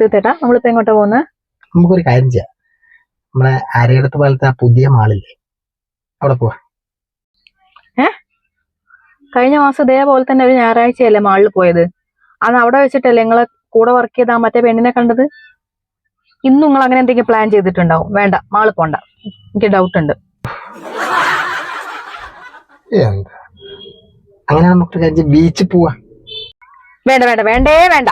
തീർത്തേട്ടാ. നമ്മളിപ്പോ എങ്ങോട്ടാ പോകുന്നത് നമുക്കൊരു കാര്യം ചെയ്യാം. നമ്മളെ അരയിടത്ത് പോലത്തെ ആ പുതിയ മാളില്ലേ? അവിടെ പോവാ. ഏ? കഴിഞ്ഞ മാസം ഇതേപോലെ തന്നെ ഒരു ഞായറാഴ്ചയല്ലേ മാളിൽ പോയത്? അന്ന് അവിടെ വെച്ചിട്ടല്ലേ നിങ്ങളെ കൂടെ വർക്ക് ചെയ്ത മറ്റേ പെണ്ണിനെ കണ്ടത്? ഇന്നും നിങ്ങൾ അങ്ങനെ എന്തെങ്കിലും പ്ലാൻ ചെയ്തിട്ടുണ്ടാവും. വേണ്ട മാളിൽ പോണ്ട. എനിക്ക് ഡൗട്ട് ഉണ്ട്. അങ്ങനെ നമുക്ക് ബീച്ച് ബീച്ചിൽ പോവാ. വേണ്ട വേണ്ട വേണ്ടേ വേണ്ട.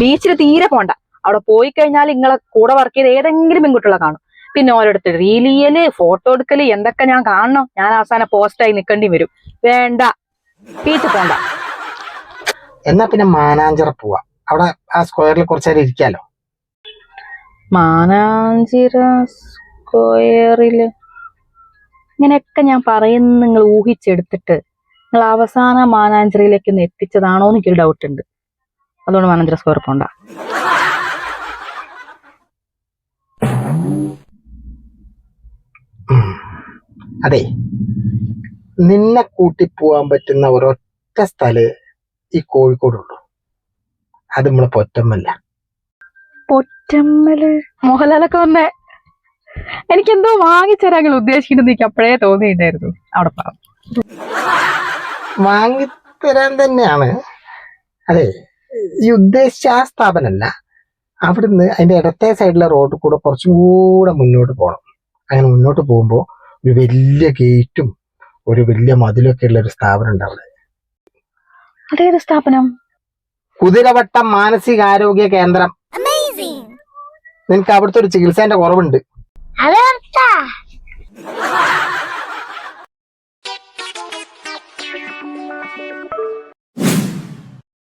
ബീച്ചിൽ തീരെ പോണ്ട. അവിടെ പോയി കഴിഞ്ഞാൽ നിങ്ങളെ കൂടെ വർക്ക് ചെയ്ത് ഏതെങ്കിലും പെൺകുട്ടികളെ കാണും. പിന്നെ ഓരോരുത്തർ റീൽ ചെയ്യൽ ഫോട്ടോ എടുക്കൽ എന്തൊക്കെ ഞാൻ കാണണം ഞാൻ അവസാനം പോസ്റ്റായി നിൽക്കേണ്ടി വരും. വേണ്ട. വീട്ടിൽ പോണ്ട. എന്നാ പിന്നെ മാനാഞ്ചിറ പോവാ. അവിടെ ആ സ്ക്വയറിൽ കുറച്ചേരം ഇരിക്കാലോ? മാനാഞ്ചിറ സ്ക്വയറിൽ ഇങ്ങനെയൊക്കെ ഞാൻ പറയുന്ന നിങ്ങൾ ഊഹിച്ചെടുത്തിട്ട് നിങ്ങൾ അവസാന മാനാഞ്ചിറയിലേക്ക് ഒന്ന് എത്തിച്ചതാണോ എനിക്കൊരു ഡൗട്ട് ഉണ്ട്. അതുകൊണ്ട് മാനാഞ്ചിറ സ്ക്വയർ പോണ്ട. അതെ. നിന്നെ കൂട്ടി പോവാൻ പറ്റുന്ന ഒരൊറ്റ സ്ഥലേ ഈ കോഴിക്കോടുള്ളൂ. അത് നമ്മളെ പൊറ്റമ്മല്ല. പൊറ്റമ്മൽ. മോഹൻലാലൊക്കെ വന്നേ. എനിക്കെന്തോ എന്തോ നിങ്ങൾ ഉദ്ദേശിക്കുന്നത് എനിക്ക് അപ്പോഴേ തോന്നിയിട്ടുണ്ടായിരുന്നു. അവിടെ പറഞ്ഞു വാങ്ങിത്തരാൻ തന്നെയാണ്. അതെ ഈ ഉദ്ദേശിച്ച ആ സ്ഥാപനമല്ല. അവിടുന്ന് അതിന്റെ ഇടത്തെ സൈഡിലെ റോഡിൽ കൂടെ കുറച്ചും കൂടെ മുന്നോട്ട് പോകണം അങ്ങനെ മുന്നോട്ട് പോകുമ്പോൾ ഒരു വലിയ ഗേറ്റും ഒരു വലിയ മതിലൊക്കെ ഉള്ള ഒരു സ്ഥാപനം ഉണ്ട് അവിടെ അതേത് സ്ഥാപനം? കുതിരവട്ടം മാനസികാരോഗ്യ കേന്ദ്രം. നിനക്ക് അവിടുത്തെ ഒരു ചികിത്സേന്റെ കുറവുണ്ട്.